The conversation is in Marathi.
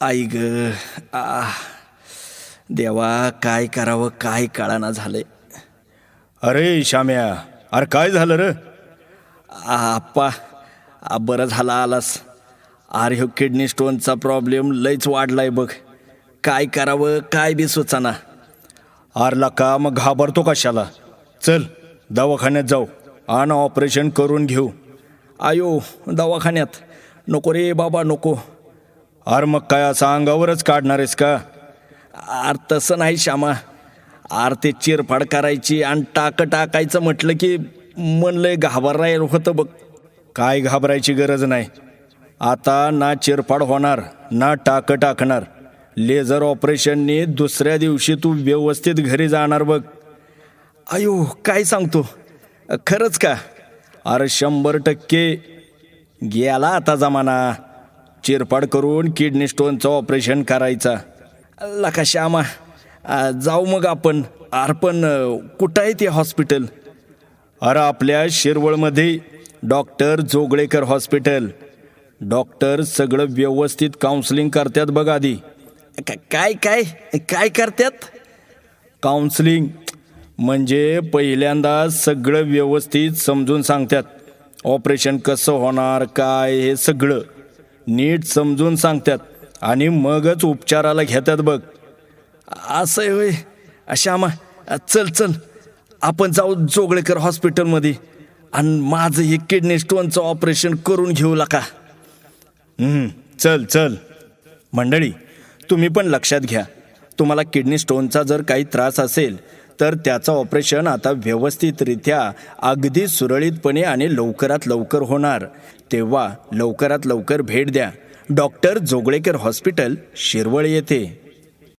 आई ग आ देवा काय करावं काय कळाना झालंय. अरे श्याम्या अरे काय झालं र? आप्पा आ, बरं झालं आलास. अरे ह्यो किडनी स्टोनचा प्रॉब्लेम लयच वाढलाय बघ. काय करावं काय बी सुचाना. आरला का मग घाबरतो कशाला? चल दवाखान्यात जाऊ. आणि ऑपरेशन करून घेऊ. आयो दवाखान्यात. नको रे बाबा नको. अरे मग काय असं अंगावरच काढणार आहेस का? आर तसं नाही श्यामा. आर ते चिरफाड करायची आणि टाक टाकायचं म्हटलं की म्हणलं लय घाबरायला होतं बघ. काय घाबरायची गरज नाही. आता ना चिरफाड होणार ना टाक टाकणार. लेझर ऑपरेशनने दुसऱ्या दिवशी तू व्यवस्थित घरी जाणार बघ. अयो काय सांगतो? खरंच का? अरे शंभर टक्के. गेला आता जमाना. चिरफाड करून किडनी स्टोनचं ऑपरेशन करायचा. लका श्यामा जाऊ मग आपण. आर पण अ, कुठं आहे ते हॉस्पिटल? अरे आपल्या शिरवळमध्ये डॉक्टर जोगळेकर हॉस्पिटल. डॉक्टर सगळं व्यवस्थित काउन्सिलिंग करतात बघ आधी. काय काय काय करतात? काउन्सिलिंग म्हणजे पहिल्यांदा सगळं व्यवस्थित समजून सांगतात. ऑपरेशन कसं होणार काय हे सगळं. नीट समजून सांगतात आणि मगच उपचाराला घेतात बघ. असं आहे होय. अशा श्यामा चल चल. आपण जाऊ जोगळेकर हॉस्पिटलमध्ये आणि माझं हे किडनी स्टोनचं ऑपरेशन करून घेऊ लका चल चल. मंडळी तुम्ही पण लक्षात घ्या. तुम्हाला किडनी स्टोनचा जर काही त्रास असेल तर त्याचं ऑपरेशन आता व्यवस्थितरित्या अगदी सुरळीतपणे आणि लवकरात लवकर होणार. तेव्हा लवकरात लवकर भेट द्या. डॉक्टर जोगळेकर हॉस्पिटल शिरवळ येथे.